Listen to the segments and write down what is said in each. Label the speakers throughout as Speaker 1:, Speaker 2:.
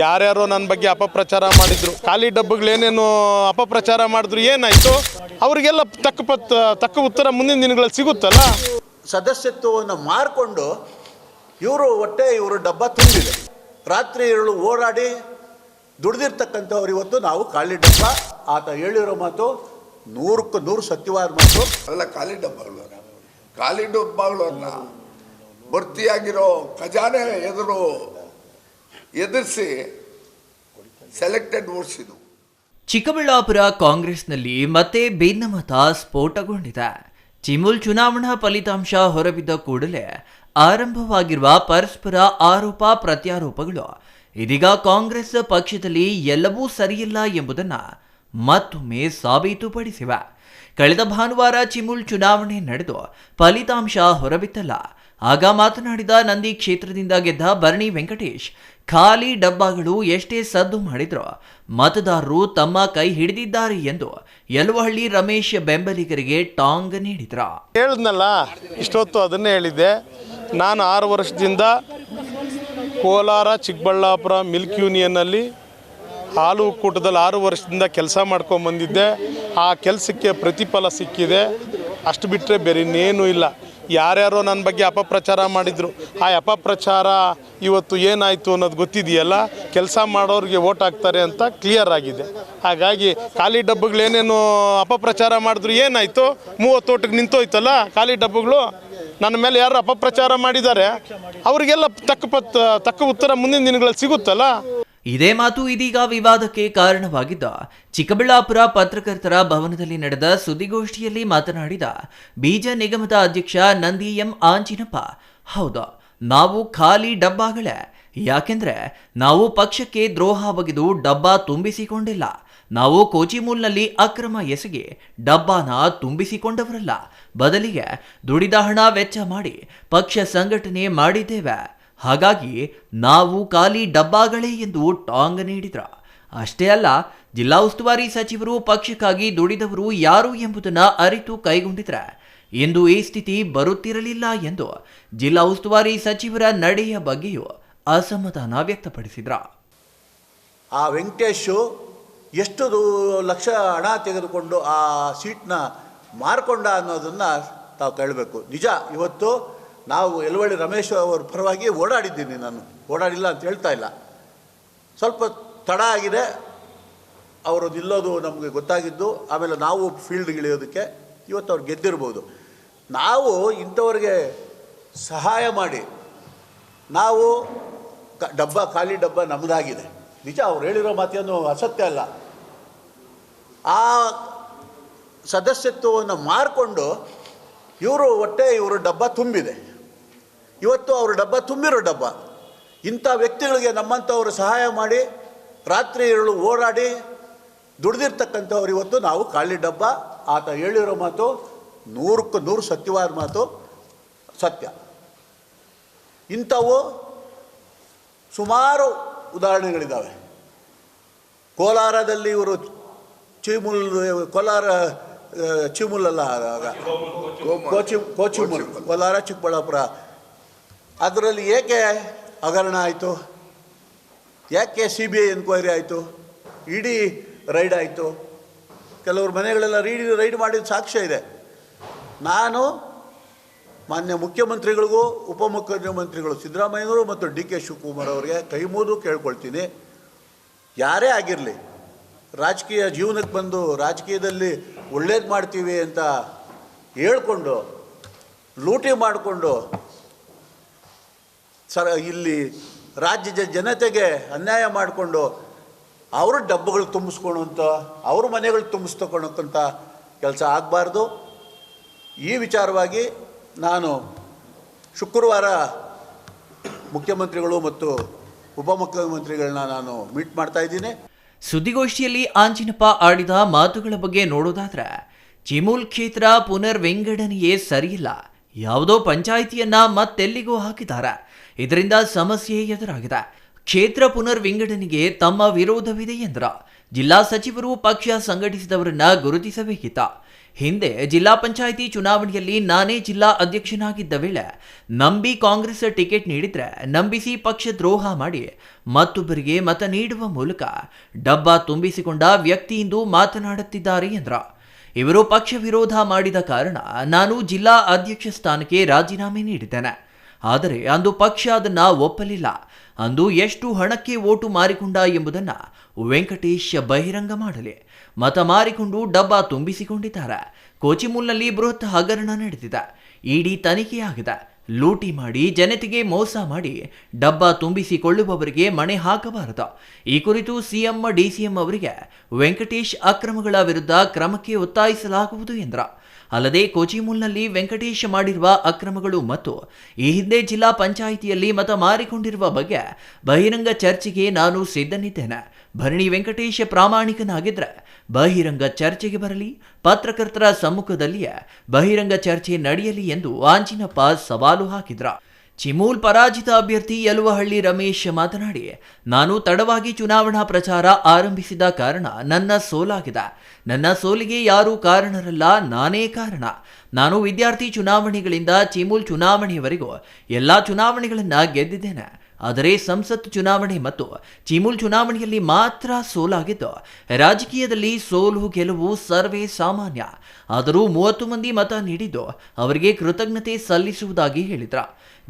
Speaker 1: ಯಾರ್ಯಾರೋ ನನ್ನ ಬಗ್ಗೆ ಅಪಪ್ರಚಾರ ಮಾಡಿದ್ರು. ಖಾಲಿ ಡಬ್ಬಗಳೇನೇನು ಅಪಪ್ರಚಾರ ಮಾಡಿದ್ರು ಏನಾಯಿತು? ಅವರಿಗೆಲ್ಲ ತಕ್ಕ ಪತ್ ತಕ್ಕ ಉತ್ತರ ಮುಂದಿನ ದಿನಗಳಲ್ಲಿ ಸಿಗುತ್ತಲ್ಲ?
Speaker 2: ಸದಸ್ಯತ್ವವನ್ನು ಮಾರಿಕೊಂಡು ಇವರು ಹೊಟ್ಟೆ ಇವರು ಡಬ್ಬ ತುಂಬಿದೆ. ರಾತ್ರಿ ಇರಳು ಓಡಾಡಿ ದುಡ್ದಿರ್ತಕ್ಕಂಥವ್ರು ಇವತ್ತು ನಾವು ಖಾಲಿ ಡಬ್ಬ. ಆತ ಹೇಳಿರೋ ಮಾತು ನೂರಕ್ಕೆ ನೂರು ಸತ್ಯವಾದ ಮಾತು.
Speaker 3: ಅಲ್ಲ ಖಾಲಿ ಡಬ್ಬಗಳು ಖಾಲಿ ಡಬ್ಬಗಳನ್ನ ಭರ್ತಿಯಾಗಿರೋ ಖಜಾನೆ ಎದುರು ಎದುರಿಸಿ ಸೆಲೆಕ್ಟೆಡ್ ಇದು.
Speaker 4: ಚಿಕ್ಕಬಳ್ಳಾಪುರ ಕಾಂಗ್ರೆಸ್ನಲ್ಲಿ ಮತ್ತೆ ಭಿನ್ನಮತ ಸ್ಫೋಟಗೊಂಡಿದೆ. ಚಿಮುಲ್ ಚುನಾವಣಾ ಫಲಿತಾಂಶ ಹೊರಬಿದ್ದ ಕೂಡಲೇ ಆರಂಭವಾಗಿರುವ ಪರಸ್ಪರ ಆರೋಪ ಪ್ರತ್ಯಾರೋಪಗಳು. ಇದೀಗ ಕಾಂಗ್ರೆಸ್ ಪಕ್ಷದಲ್ಲಿ ಎಲ್ಲವೂ ಸರಿಯಿಲ್ಲ ಎಂಬುದನ್ನು ಮತ್ತೊಮ್ಮೆ ಸಾಬೀತುಪಡಿಸಿವೆ. ಕಳೆದ ಭಾನುವಾರ ಚಿಮುಲ್ ಚುನಾವಣೆ ನಡೆದು ಫಲಿತಾಂಶ ಹೊರಬಿತ್ತಲ್ಲ. ಆಗ ಮಾತನಾಡಿದ ನಂದಿ ಕ್ಷೇತ್ರದಿಂದ ಗೆದ್ದ ಭರಣಿ ವೆಂಕಟೇಶ್, ಖಾಲಿ ಡಬ್ಬಗಳು ಎಷ್ಟೇ ಸದ್ದು ಮಾಡಿದ್ರು ಮತದಾರರು ತಮ್ಮ ಕೈ ಹಿಡಿದಿದ್ದಾರೆ ಎಂದು ಯಲುವಹಳ್ಳಿ ರಮೇಶ್ ಬೆಂಬಲಿಗರಿಗೆ ಟಾಂಗ್ ನೀಡಿದ್ರ.
Speaker 1: ಹೇಳಿದ್ನಲ್ಲ, ಇಷ್ಟೊತ್ತು ಅದನ್ನೇ ಹೇಳಿದ್ದೆ. ನಾನು ಆರು ವರ್ಷದಿಂದ ಕೋಲಾರ, ಚಿಕ್ಕಬಳ್ಳಾಪುರ, ಮಿಲ್ಕ್ ಯೂನಿಯನ್ನಲ್ಲಿ ಹಾಲು ಒಕ್ಕೂಟದಲ್ಲಿ ಆರು ವರ್ಷದಿಂದ ಕೆಲಸ ಮಾಡ್ಕೊಂಬಂದಿದ್ದೆ. ಆ ಕೆಲಸಕ್ಕೆ ಪ್ರತಿಫಲ ಸಿಕ್ಕಿದೆ. ಅಷ್ಟು ಬಿಟ್ಟರೆ ಬೇರೆ ಇನ್ನೇನೂ ಇಲ್ಲ. ಯಾರ್ಯಾರೋ ನನ್ನ ಬಗ್ಗೆ ಅಪಪ್ರಚಾರ ಮಾಡಿದರು. ಆ ಅಪಪ್ರಚಾರ ಇವತ್ತು ಏನಾಯಿತು ಅನ್ನೋದು ಗೊತ್ತಿದೆಯಲ್ಲ? ಕೆಲಸ ಮಾಡೋರಿಗೆ ಓಟ್ ಹಾಕ್ತಾರೆ ಅಂತ ಕ್ಲಿಯರ್ ಆಗಿದೆ. ಹಾಗಾಗಿ ಖಾಲಿ ಡಬ್ಬಗಳೇನೇನು ಅಪಪ್ರಚಾರ ಮಾಡಿದ್ರು ಏನಾಯಿತು? ಮೂವತ್ತು ಓಟಿಗೆ ನಿಂತೋಯ್ತಲ್ಲ ಖಾಲಿ ಡಬ್ಬಗಳು? ನನ್ನ ಮೇಲೆ ಯಾರು ಅಪಪ್ರಚಾರ ಮಾಡಿದ್ದಾರೆ? ಅವರಿಗೆಲ್ಲ ತಕ್ಕ ತಕ್ಕ ಉತ್ತರ ಮುಂದಿನ ದಿನಗಳಲ್ಲಿ ಸಿಗುತ್ತಲ್ಲ?
Speaker 4: ಇದೇ ಮಾತು ಇದೀಗ ವಿವಾದಕ್ಕೆ ಕಾರಣವಾಗಿದ್ದ ಚಿಕ್ಕಬಳ್ಳಾಪುರ ಪತ್ರಕರ್ತರ ಭವನದಲ್ಲಿ ನಡೆದ ಸುದ್ದಿಗೋಷ್ಠಿಯಲ್ಲಿ ಮಾತನಾಡಿದ ಬೀಜ ನಿಗಮದ ಅಧ್ಯಕ್ಷ ನಂದಿ ಎಂ ಆಂಜಿನಪ್ಪ, ಹೌದು, ನಾವು ಖಾಲಿ ಡಬ್ಬಾಗಳೇ, ಯಾಕೆಂದ್ರೆ ನಾವು ಪಕ್ಷಕ್ಕೆ ದ್ರೋಹ ಬಗೆದು ಡಬ್ಬ ತುಂಬಿಸಿಕೊಂಡಿಲ್ಲ, ನಾವು ಕೋಚಿಮೂಲ್ನಲ್ಲಿ ಅಕ್ರಮ ಎಸಗಿ ಡಬ್ಬಾನ ತುಂಬಿಸಿಕೊಂಡವರಲ್ಲ, ಬದಲಿಗೆ ದುಡಿದ ಹಣ ವೆಚ್ಚ ಮಾಡಿ ಪಕ್ಷ ಸಂಘಟನೆ ಮಾಡಿದ್ದೇವೆ. ಹಾಗಾಗಿ ನಾವು ಖಾಲಿ ಡಬ್ಬಾಗಳೇ ಎಂದು ಟಾಂಗ್ ನೀಡಿದ್ರ. ಅಷ್ಟೇ ಅಲ್ಲ, ಜಿಲ್ಲಾ ಉಸ್ತುವಾರಿ ಸಚಿವರು ಪಕ್ಷಕ್ಕಾಗಿ ದುಡಿದವರು ಯಾರು ಎಂಬುದನ್ನು ಅರಿತು ಕೈಗೊಂಡಿದ್ರ. ಇಂದು ಈ ಸ್ಥಿತಿ ಬರುತ್ತಿರಲಿಲ್ಲ ಎಂದು ಜಿಲ್ಲಾ ಉಸ್ತುವಾರಿ ಸಚಿವರ ನಡೆಯ ಬಗ್ಗೆಯೂ ಅಸಮಾಧಾನ ವ್ಯಕ್ತಪಡಿಸಿದ್ರ.
Speaker 2: ಆ ವೆಂಕಟೇಶು ಎಷ್ಟು ಲಕ್ಷ ಹಣ ತೆಗೆದುಕೊಂಡು ಆ ಸೀಟ್ನ ಮಾರ್ಕೊಂಡ ಅನ್ನೋದನ್ನು ತಾವು ಕೇಳಬೇಕು. ನಿಜ, ಇವತ್ತು ನಾವು ಎಲ್ವಳ್ಳಿ ರಮೇಶ್ ಅವರ ಪರವಾಗಿ ಓಡಾಡಿದ್ದೀನಿ ನಾನು. ಓಡಾಡಿಲ್ಲ ಅಂತ ಹೇಳ್ತಾ ಇಲ್ಲ. ಸ್ವಲ್ಪ ತಡ ಆಗಿದೆ. ಅವರು ನಿಲ್ಲೋದು ನಮಗೆ ಗೊತ್ತಾಗಿದ್ದು. ಆಮೇಲೆ ನಾವು ಫೀಲ್ಡ್ಗೆ ಇಳಿಯೋದಕ್ಕೆ ಇವತ್ತು ಅವ್ರು ಗೆದ್ದಿರ್ಬೋದು. ನಾವು ಇಂಥವ್ರಿಗೆ ಸಹಾಯ ಮಾಡಿ. ನಾವು ಕ, ಡಬ್ಬ, ಖಾಲಿ ಡಬ್ಬ ನಮ್ಮದಾಗಿದೆ ನಿಜ ಅವ್ರು ಹೇಳಿರೋ ಮಾತೇನು ಅಸತ್ಯ ಅಲ್ಲ. ಆ ಸದಸ್ಯತ್ವವನ್ನು ಮಾರಿಕೊಂಡು ಇವರು ಹೊಟ್ಟೆ ಇವರು ಡಬ್ಬ ತುಂಬಿದೆ. ಇವತ್ತು ಅವ್ರ ಡಬ್ಬ ತುಂಬಿರೋ ಡಬ್ಬ. ಇಂಥ ವ್ಯಕ್ತಿಗಳಿಗೆ ನಮ್ಮಂಥವ್ರು ಸಹಾಯ ಮಾಡಿ ರಾತ್ರಿ ಇರಳು ಓಡಾಡಿ ದುಡ್ದಿರ್ತಕ್ಕಂಥವ್ರು ಇವತ್ತು ನಾವು ಖಾಲಿ ಡಬ್ಬ. ಆತ ಹೇಳಿರೋ ಮಾತು ನೂರಕ್ಕೆ ನೂರು ಸತ್ಯವಾದ ಮಾತು ಸತ್ಯ. ಇಂಥವು ಸುಮಾರು ಉದಾಹರಣೆಗಳಿದ್ದಾವೆ ಕೋಲಾರದಲ್ಲಿ ಇವರು ಚೀಮುಲ್ ಕೋಲಾರ ಚಿಮುಲ್ ಅಲ್ಲ ಆಗ ಕೋಚಿ ಕೋಚಿಮುಲ್ ಕೋಲಾರ ಚಿಕ್ಕಬಳ್ಳಾಪುರ. ಅದರಲ್ಲಿ ಏಕೆ ಹಗರಣ ಆಯಿತು? ಯಾಕೆ ಸಿ ಬಿ ಐ ಎನ್ಕ್ವೈರಿ ಆಯಿತು? ಇಡೀ ರೈಡ್ ಆಯಿತು? ಕೆಲವ್ರ ಮನೆಗಳೆಲ್ಲ ರೀಡ್ ರೈಡ್ ಮಾಡಿದ ಸಾಕ್ಷ್ಯ ಇದೆ. ನಾನು ಮಾನ್ಯ ಮುಖ್ಯಮಂತ್ರಿಗಳಿಗೂ, ಉಪಮುಖ್ಯಮಂತ್ರಿಗಳು ಸಿದ್ದರಾಮಯ್ಯನವರು ಮತ್ತು ಡಿ ಕೆ ಶಿವಕುಮಾರ್ ಅವರಿಗೆ ಕೈ ಮುಗಿದು ಕೇಳ್ಕೊಳ್ತೀನಿ. ಯಾರೇ ಆಗಿರಲಿ, ರಾಜಕೀಯ ಜೀವನಕ್ಕೆ ಬಂದು ರಾಜಕೀಯದಲ್ಲಿ ಒಳ್ಳೇದು ಮಾಡ್ತೀವಿ ಅಂತ ಹೇಳ್ಕೊಂಡು, ಲೂಟಿ ಮಾಡಿಕೊಂಡು ಸರ, ಇಲ್ಲಿ ರಾಜ್ಯದ ಜನತೆಗೆ ಅನ್ಯಾಯ ಮಾಡಿಕೊಂಡು ಅವರು ಡಬ್ಬಗಳು ತುಂಬಿಸ್ಕೊಳ್ಳುವಂಥ ಅವ್ರ ಮನೆಗಳು ತುಂಬಿಸ್ತಕೊಳಕ್ಕಂಥ ಕೆಲಸ ಆಗಬಾರ್ದು. ಈ ವಿಚಾರವಾಗಿ ನಾನು ಶುಕ್ರವಾರ ಮುಖ್ಯಮಂತ್ರಿಗಳು ಮತ್ತು ಉಪಮುಖ್ಯಮಂತ್ರಿಗಳನ್ನ ನಾನು ಮೀಟ್ ಮಾಡ್ತಾ ಇದ್ದೀನಿ.
Speaker 4: ಸುದ್ದಿಗೋಷ್ಠಿಯಲ್ಲಿ ಆಂಜಿನಪ್ಪ ಆಡಿದ ಮಾತುಗಳ ಬಗ್ಗೆ ನೋಡೋದಾದ್ರೆ, ಚಿಮೂಲ್ ಕ್ಷೇತ್ರ ಪುನರ್ ವಿಂಗಡಣೆಯೇ ಸರಿಯಿಲ್ಲ. ಯಾವುದೋ ಪಂಚಾಯಿತಿಯನ್ನ ಮತ್ತೆಲ್ಲಿಗೂ ಹಾಕಿದ್ದಾರೆ. ಇದರಿಂದ ಸಮಸ್ಯೆ ಎದುರಾಗಿದೆ. ಕ್ಷೇತ್ರ ಪುನರ್ ವಿಂಗಡಣೆಗೆ ತಮ್ಮ ವಿರೋಧವಿದೆ ಎಂದ್ರ. ಜಿಲ್ಲಾ ಸಚಿವರು ಪಕ್ಷ ಸಂಘಟಿಸಿದವರನ್ನ ಗುರುತಿಸಬೇಕಿತ್ತ. ಹಿಂದೆ ಜಿಲ್ಲಾ ಪಂಚಾಯಿತಿ ಚುನಾವಣೆಯಲ್ಲಿ ನಾನೇ ಜಿಲ್ಲಾ ಅಧ್ಯಕ್ಷನಾಗಿದ್ದ ವೇಳೆ ನಂಬಿ ಕಾಂಗ್ರೆಸ್ ಟಿಕೆಟ್ ನೀಡಿದ್ರೆ ನಂಬಿಸಿ ಪಕ್ಷ ದ್ರೋಹ ಮಾಡಿ ಮತ್ತೊಬ್ಬರಿಗೆ ಮತ ನೀಡುವ ಮೂಲಕ ಡಬ್ಬ ತುಂಬಿಸಿಕೊಂಡ ವ್ಯಕ್ತಿಯಿಂದ ಮಾತನಾಡುತ್ತಿದ್ದಾರೆ ಎಂದ್ರ. ಇವರು ಪಕ್ಷ ವಿರೋಧ ಮಾಡಿದ ಕಾರಣ ನಾನು ಜಿಲ್ಲಾ ಅಧ್ಯಕ್ಷ ಸ್ಥಾನಕ್ಕೆ ರಾಜೀನಾಮೆ ನೀಡಿದ್ದೇನೆ. ಆದರೆ ಅಂದು ಪಕ್ಷ ಅದನ್ನ ಒಪ್ಪಲಿಲ್ಲ. ಅಂದು ಎಷ್ಟು ಹಣಕ್ಕೆ ಓಟು ಮಾರಿಕೊಂಡ ಎಂಬುದನ್ನ ವೆಂಕಟೇಶ್ ಬಹಿರಂಗ ಮಾಡಲಿ. ಮತ ಮಾರಿಕೊಂಡು ಡಬ್ಬ ತುಂಬಿಸಿಕೊಂಡಿದ್ದಾರೆ. ಕೋಚಿಮೂಲ್ನಲ್ಲಿ ಬೃಹತ್ ಹಗರಣ ನಡೆದಿದೆ. ಇಡಿ ತನಿಖೆಯಾಗಿದೆ ಲೂಟಿ ಮಾಡಿ ಜನತೆಗೆ ಮೋಸ ಮಾಡಿ ಡಬ್ಬ ತುಂಬಿಸಿಕೊಳ್ಳುವವರಿಗೆ ಮಣೆ ಹಾಕಬಾರದು. ಈ ಕುರಿತು ಸಿಎಂ, ಡಿಸಿಎಂ ಅವರಿಗೆ ವೆಂಕಟೇಶ್ ಅಕ್ರಮಗಳ ವಿರುದ್ಧ ಕ್ರಮಕ್ಕೆ ಒತ್ತಾಯಿಸಲಾಗುವುದು ಎಂದ್ರ. ಅಲ್ಲದೆ ಕೋಚಿಮೂಲ್ನಲ್ಲಿ ವೆಂಕಟೇಶ್ ಮಾಡಿರುವ ಅಕ್ರಮಗಳು ಮತ್ತು ಈ ಹಿಂದೆ ಜಿಲ್ಲಾ ಪಂಚಾಯಿತಿಯಲ್ಲಿ ಮತ ಮಾರಿಕೊಂಡಿರುವ ಬಗ್ಗೆ ಬಹಿರಂಗ ಚರ್ಚೆಗೆ ನಾನು ಸಿದ್ಧನಿದ್ದೇನೆ. ಭರಣಿ ವೆಂಕಟೇಶ್ ಪ್ರಾಮಾಣಿಕನಾಗಿದ್ರೆ ಬಹಿರಂಗ ಚರ್ಚೆಗೆ ಬರಲಿ, ಪತ್ರಕರ್ತರ ಸಮ್ಮುಖದಲ್ಲಿಯೇ ಬಹಿರಂಗ ಚರ್ಚೆ ನಡೆಯಲಿ ಎಂದು ಆಂಜಿನಪ್ಪ ಸವಾಲು ಹಾಕಿದ್ರ. ಚಿಮೂಲ್ ಪರಾಜಿತ ಅಭ್ಯರ್ಥಿ ಯಲುವಹಳ್ಳಿ ರಮೇಶ್ ಮಾತನಾಡಿ, ನಾನು ತಡವಾಗಿ ಚುನಾವಣಾ ಪ್ರಚಾರ ಆರಂಭಿಸಿದ ಕಾರಣ ನನ್ನ ಸೋಲಾಗಿದೆ. ನನ್ನ ಸೋಲಿಗೆ ಯಾರೂ ಕಾರಣರಲ್ಲ, ನಾನೇ ಕಾರಣ. ನಾನು ವಿದ್ಯಾರ್ಥಿ ಚುನಾವಣೆಗಳಿಂದ ಚಿಮೂಲ್ ಚುನಾವಣೆಯವರೆಗೂ ಎಲ್ಲಾ ಚುನಾವಣೆಗಳನ್ನು ಗೆದ್ದಿದ್ದೇನೆ. ಆದರೆ ಸಂಸತ್ ಚುನಾವಣೆ ಮತ್ತು ಚಿಮುಲ್ ಚುನಾವಣೆಯಲ್ಲಿ ಮಾತ್ರ ಸೋಲಾಗಿದ್ದು, ರಾಜಕೀಯದಲ್ಲಿ ಸೋಲು ಗೆಲುವು ಸರ್ವೇ ಸಾಮಾನ್ಯ. ಆದರೂ ಮೂವತ್ತು ಮಂದಿ ಮತ ನೀಡಿದ್ದು, ಅವರಿಗೆ ಕೃತಜ್ಞತೆ ಸಲ್ಲಿಸುವುದಾಗಿ ಹೇಳಿದ್ರ.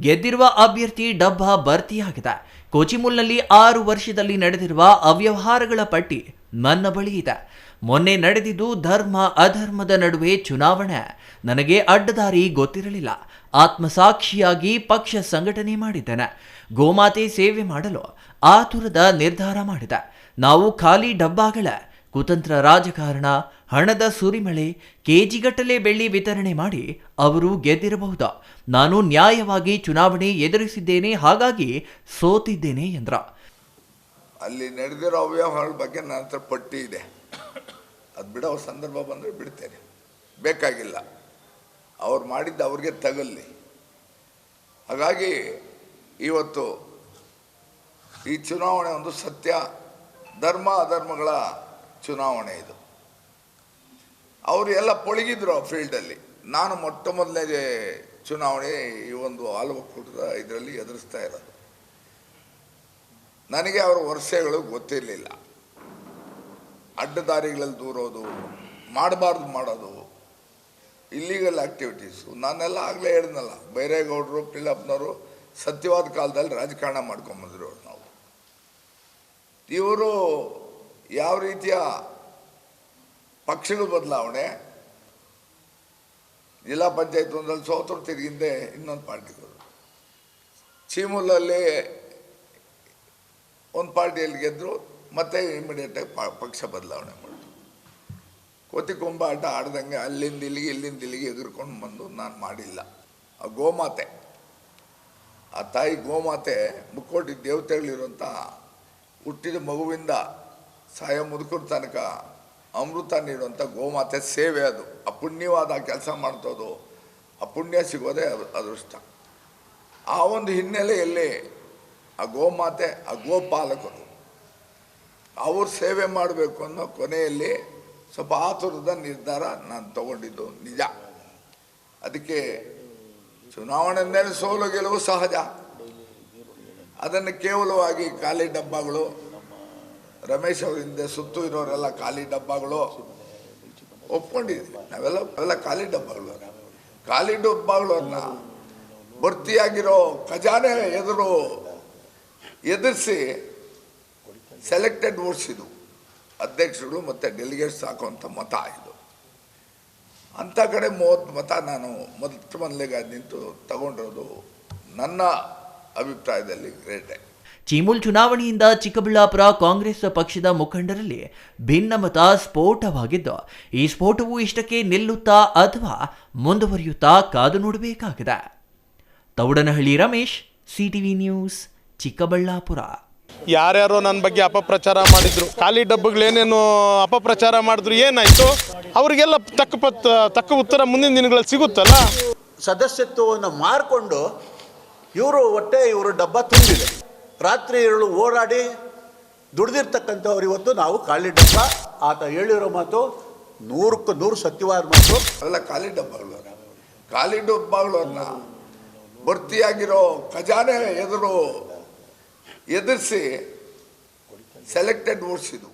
Speaker 4: ಗೆದ್ದಿರುವ ಅಭ್ಯರ್ಥಿ ಡಬ್ಬ ಭರ್ತಿಯಾಗಿದೆ. ಕೋಚಿಮುಲ್ನಲ್ಲಿ ಆರು ವರ್ಷದಲ್ಲಿ ನಡೆದಿರುವ ಅವ್ಯವಹಾರಗಳ ಪಟ್ಟಿ ನನ್ನ ಬಳಿ ಇದೆ. ಮೊನ್ನೆ ನಡೆದಿದ್ದು ಧರ್ಮ ಅಧರ್ಮದ ನಡುವೆ ಚುನಾವಣೆ. ನನಗೆ ಅಡ್ಡದಾರಿ ಗೊತ್ತಿರಲಿಲ್ಲ. ಆತ್ಮಸಾಕ್ಷಿಯಾಗಿ ಪಕ್ಷ ಸಂಘಟನೆ ಮಾಡಿದ್ದೇನೆ. ಗೋಮಾತೆ ಸೇವೆ ಮಾಡಲು ಆತುರದ ನಿರ್ಧಾರ ಮಾಡಿದ. ನಾವು ಖಾಲಿ ಡಬ್ಬಾಗಳ, ಕುತಂತ್ರ ರಾಜಕಾರಣ, ಹಣದ ಸುರಿಮಳೆ, ಕೆಜಿಗಟ್ಟಲೆ ಬೆಳ್ಳಿ ವಿತರಣೆ ಮಾಡಿ ಅವರು ಗೆದ್ದಿರಬಹುದು. ನಾನು ನ್ಯಾಯವಾಗಿ ಚುನಾವಣೆ ಎದುರಿಸಿದ್ದೇನೆ, ಹಾಗಾಗಿ ಸೋತಿದ್ದೇನೆ ಎಂದ್ರ.
Speaker 3: ಅಲ್ಲಿ ನಡೆದಿರೋ ಅವ್ಯವಹಾರಗಳ ಬಗ್ಗೆ ನನ್ನ ಹತ್ರ ಪಟ್ಟಿ ಇದೆ. ಅದು ಬಿಡೋ ಸಂದರ್ಭ ಬಂದರೆ ಬಿಡ್ತೇನೆ. ಬೇಕಾಗಿಲ್ಲ. ಅವ್ರು ಮಾಡಿದ್ದು ಅವ್ರಿಗೆ ತಗಲ್ಲಿ ಹಾಗಾಗಿ ಇವತ್ತು ಈ ಚುನಾವಣೆ ಒಂದು ಸತ್ಯ. ಧರ್ಮ ಅಧರ್ಮಗಳ ಚುನಾವಣೆ ಇದು. ಅವರು ಎಲ್ಲ ಪೊಳಗಿದ್ರು ಆ ಫೀಲ್ಡಲ್ಲಿ. ನಾನು ಮೊಟ್ಟ ಮೊದಲನೇ ಚುನಾವಣೆ ಈ ಒಂದು ಆಲ್ವ ಒಕ್ಕೂಟದ ಇದರಲ್ಲಿ ಎದುರಿಸ್ತಾ ಇರೋದು. ನನಗೆ ಅವರ ವರ್ಷಗಳು ಗೊತ್ತಿರಲಿಲ್ಲ. ಅಡ್ಡದಾರಿಗಳಲ್ಲಿ ದೂರೋದು, ಮಾಡಬಾರ್ದು ಮಾಡೋದು ಇಲ್ಲಿಗಲ್ ಆ್ಯಕ್ಟಿವಿಟೀಸು ನಾನೆಲ್ಲ ಆಗಲೇ ಹೇಳಿದ್ನಲ್ಲ, ಬೈರೇಗೌಡರು, ಪಿಳ್ಳಪ್ಪನವರು ಸತ್ಯವಾದ ಕಾಲದಲ್ಲಿ ರಾಜಕಾರಣ ಮಾಡ್ಕೊಂಬಂದ್ರು ನಾವು. ಇವರು ಯಾವ ರೀತಿಯ ಪಕ್ಷಗಳ ಬದಲಾವಣೆ, ಜಿಲ್ಲಾ ಪಂಚಾಯತ್ ಒಂದಲ್ಲಿ ಸೋತರು ತಿರುಗಿಂದೆ ಇನ್ನೊಂದು ಪಾರ್ಟಿಗಳು ಚೀಮೂಲಲ್ಲಿ ಒಂದು ಪಾರ್ಟಿಯಲ್ಲಿ ಗೆದ್ದರು ಮತ್ತೆ ಇಮಿಡಿಯೇಟಾಗಿ ಪಕ್ಷ ಬದಲಾವಣೆ ಮಾಡಿದ್ರು ಕೋತಿಕೊಂಬ ಆಟ ಆಡ್ದಂಗೆ ಅಲ್ಲಿಂದ ಇಲ್ಲಿಗೆ, ಇಲ್ಲಿಂದ ಇಲ್ಲಿಗೆ ಎದುರ್ಕೊಂಡು ಬಂದು ನಾನು ಮಾಡಿಲ್ಲ. ಆ ಗೋಮಾತೆ. ಆ ತಾಯಿ ಗೋಮಾತೆ ಮುಕ್ಕೋಟಿ ದೇವತೆಗಳಿರುವಂಥ ಹುಟ್ಟಿದ ಮಗುವಿಂದ ಸಾಯ ಮುದುಕರ ತನಕ ಅಮೃತ ನೀಡುವಂಥ ಗೋಮಾತೆ ಸೇವೆ ಅದು. ಅಪುಣ್ಯವಾದ ಕೆಲಸ ಮಾಡ್ತೋದು. ಅಪುಣ್ಯ ಪುಣ್ಯ ಸಿಗೋದೇ ಅದು ಅದೃಷ್ಟ. ಆ ಒಂದು ಹಿನ್ನೆಲೆಯಲ್ಲಿ ಆ ಗೋಮಾತೆ, ಆ ಗೋಪಾಲಕರು ಅವ್ರ ಸೇವೆ ಮಾಡಬೇಕು ಅನ್ನೋ ಕೊನೆಯಲ್ಲಿ ಸ್ವಲ್ಪ ಆತುರದ ನಿರ್ಧಾರ ನಾನು ತಗೊಂಡಿದ್ದು ನಿಜ. ಅದಕ್ಕೆ ಚುನಾವಣೆ ಮೇಲೆ ಸೋಲು ಗೆಲುವು ಸಹಜ. ಅದನ್ನು ಕೇವಲವಾಗಿ ಖಾಲಿ ಡಬ್ಬಗಳು. ರಮೇಶ್ ಅವರಿಂದ ಸುತ್ತು ಇರೋರೆಲ್ಲ ಖಾಲಿ ಡಬ್ಬಗಳು. ಒಪ್ಕೊಂಡಿದ್ವಿ ನಾವೆಲ್ಲ ಎಲ್ಲ ಖಾಲಿ ಡಬ್ಬಗಳು. ಖಾಲಿ ಡಬ್ಬಗಳನ್ನ ಭರ್ತಿಯಾಗಿರೋ ಖಜಾನೆ ಎದುರು ಎದುರಿಸಿ ಸೆಲೆಕ್ಟೆಡ್ ಇದು. ಅಧ್ಯಕ್ಷರು ಮತ್ತು ಡೆಲಿಗೇಟ್ಸ್ ಹಾಕುವಂಥ ಮತ ಇದು. ಅಂಥ ಕಡೆ ಮೂವತ್ತು ಮತ ನಾನು ಮೊದಲು ಮೊದಲಿಗೆ ನಿಂತು ತಗೊಂಡಿರೋದು ನನ್ನ ಅಭಿಪ್ರಾಯದಲ್ಲಿ ಗ್ರೇಟೆ
Speaker 4: ಚೀಮುಲ್ ಚುನಾವಣೆಯಿಂದ ಚಿಕ್ಕಬಳ್ಳಾಪುರ ಕಾಂಗ್ರೆಸ್ ಪಕ್ಷದ ಮುಖಂಡರಲ್ಲಿ ಭಿನ್ನಮತ ಸ್ಫೋಟವಾಗಿದ್ದು ಈ ಸ್ಫೋಟವು ಇಷ್ಟಕ್ಕೆ ನಿಲ್ಲುತ್ತಾ ಅಥವಾ ಮುಂದುವರಿಯುತ್ತಾ ಕಾದು ನೋಡಬೇಕಾಗಿದೆ. Taudanahalli Ramesh CTV news Chikkaballapura.
Speaker 1: ಯಾರ್ಯಾರೋ ನನ್ನ ಬಗ್ಗೆ ಅಪಪ್ರಚಾರ ಮಾಡಿದ್ರು. ಖಾಲಿ ಡಬ್ಬಗಳೇನೇನು ಅಪಪ್ರಚಾರ ಮಾಡಿದ್ರು ಏನಾಯ್ತು? ಅವರಿಗೆಲ್ಲ ತಕ್ಕ ಪತ್ ತಕ್ಕ ಉತ್ತರ ಮುಂದಿನ ದಿನಗಳಲ್ಲಿ ಸಿಗುತ್ತಲ್ಲ?
Speaker 2: ಸದಸ್ಯತ್ವವನ್ನು ಮಾರಿಕೊಂಡು ಇವರು ಹೊಟ್ಟೆ ಇವರು ಡಬ್ಬ ತುಂಬಿದೆ. ರಾತ್ರಿ ಇರಳು ಓಡಾಡಿ ದುಡ್ದಿರ್ತಕ್ಕಂಥವ್ರು ಇವತ್ತು ನಾವು ಖಾಲಿ ಡಬ್ಬ. ಆತ ಹೇಳಿರೋ ಮಾತು ನೂರಕ್ಕೆ ನೂರು ಸತ್ಯವಾದ ಮಾತು.
Speaker 3: ಅವೆಲ್ಲ ಖಾಲಿ ಡಬ್ಬಗಳು ಖಾಲಿ ಡಬ್ಬಗಳನ್ನ ಭರ್ತಿಯಾಗಿರೋ ಖಜಾನೆ ಎದುರು ಎದುರಿಸಿ ಸೆಲೆಕ್ಟೆಡ್ ಇದು.